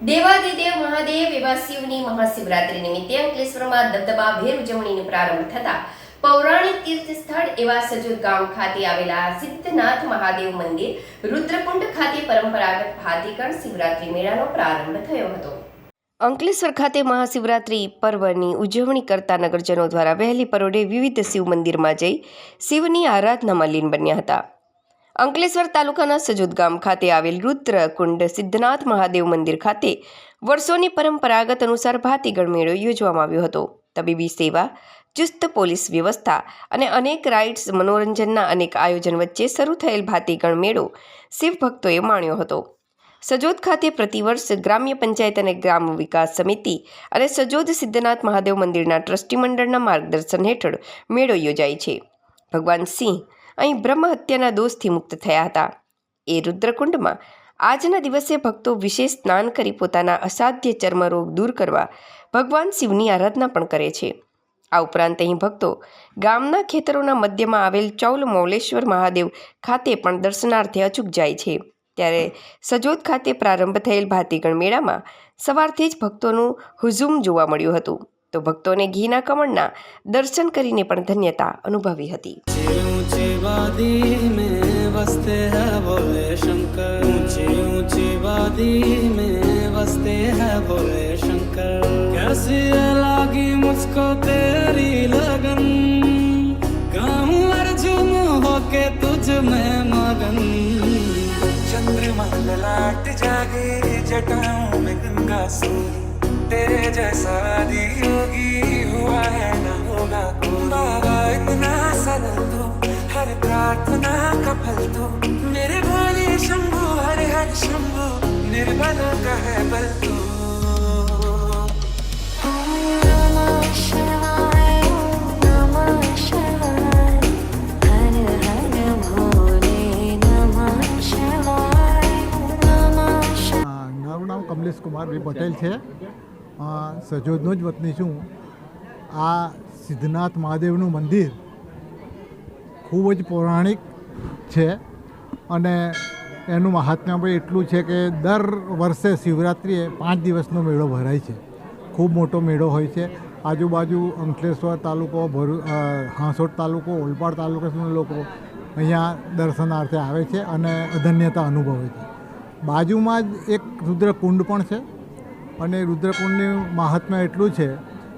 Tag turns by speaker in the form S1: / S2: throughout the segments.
S1: દેવાદિદેવ મહાદેવ એવા શિવની મહાશિવરાત્રી નિમિત્તે અંકલેશ્વરમાં દબદબાભેર ઉજવણીનો પ્રારંભ થતા પૌરાણિક તીર્થ સ્થળ એવા સજોદ ગામ ખાતે આવેલા સિદ્ધનાથ મહાદેવ મંદિર, રુદ્રકુંડ ખાતે પરંપરાગત ભાતીગણ શિવરાત્રી મેળાનો પ્રારંભ થયો હતો. અંકલેશ્વર ખાતે મહાશિવરાત્રી પર્વની ઉજવણી કરતા નગરજનો દ્વારા વહેલી પરોઢે વિવિધ શિવ મંદિરમાં જઈ શિવની આરાધનામાં લીન બન્યા હતા. અંકલેશ્વર તાલુકાના સજોદ ગામ ખાતે આવેલ રુદ્રકુંડ સિદ્ધનાથ મહાદેવ મંદિર ખાતે વર્ષોની પરંપરાગત અનુસાર ભાતીગળ મેળો યોજવામાં આવ્યો હતો. તબીબી સેવા, ચુસ્ત પોલીસ વ્યવસ્થા અને અનેક રાઇડ્સ મનોરંજનના અનેક આયોજન વચ્ચે શરૂ થયેલ ભાતીગણ મેળો શિવ ભક્તોએ માણ્યો હતો. સજોદ ખાતે પ્રતિવર્ષ ગ્રામ્ય પંચાયત અને ગ્રામ વિકાસ સમિતિ અને સજોદ સિદ્ધનાથ મહાદેવ મંદિરના ટ્રસ્ટી મંડળના માર્ગદર્શન હેઠળ મેળો યોજાય છે. ભગવાન સિંહ અહીં બ્રહ્મ હત્યાના દોષથી મુક્ત થયા હતા. એ રુદ્રકુંડમાં આજના દિવસે ભક્તો વિશેષ સ્નાન કરી પોતાના અસાધ્ય ચર્મરોગ દૂર કરવા ભગવાન શિવની આરાધના પણ કરે છે. આ ઉપરાંત અહીં ભક્તો ગામના ખેતરોના મધ્યમાં આવેલ ચૌલ મૌલેશ્વર મહાદેવ ખાતે પણ દર્શનાર્થે અચૂક જાય છે. ત્યારે સજોદ ખાતે પ્રારંભ થયેલ ભાતીગણ મેળામાં સવારથી જ ભક્તોનું હુઝુમ જોવા મળ્યું હતું. તો ભક્તોને ઘીના કમળના દર્શન કરીને પણ ધન્યતા અનુભવી હતી.
S2: वादी में बसते हैं बोले शंकर। ऊँची ऊँची वादी में बसते हैं बोले शंकर। कैसी लागी मुझको तेरी लगन? गाऊं अर्जुन होके तुझ में मगन।
S3: चंद्रमा ललाट जागे जटाओं में गंगा सूरी तेरे जैसा आदि योगी हुआ है ना।
S4: મારું નામ કમલેશ કુમારભાઈ પટેલ છે. સજોદનો જ વતની છું. આ સિદ્ધનાથ મહાદેવનું મંદિર ખૂબ જ પૌરાણિક છે અને એનું મહાત્મ્ય પણ એટલું છે કે દર વર્ષે શિવરાત્રિએ પાંચ દિવસનો મેળો ભરાય છે. ખૂબ મોટો મેળો હોય છે. આજુબાજુ અંકલેશ્વર તાલુકો, ભરૂ હાંસોટ તાલુકો, ઓલપાડ તાલુકાના લોકો અહીંયા દર્શનાર્થે આવે છે અને અધન્યતા અનુભવે છે. બાજુમાં જ એક રુદ્રકુંડ પણ છે અને રુદ્રકુંડનું મહાત્મ્ય એટલું છે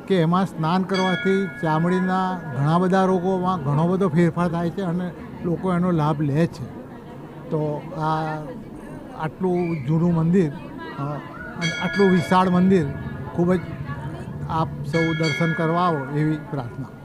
S4: કે એમાં સ્નાન કરવાથી ચામડીના ઘણા બધા રોગોમાં ઘણો બધો ફેરફાર થાય છે અને લોકો એનો લાભ લે છે. તો આ આટલું જૂનું મંદિર અને આટલું વિશાળ મંદિર ખૂબ જ આપ સૌ દર્શન કરવા આવો એવી પ્રાર્થના.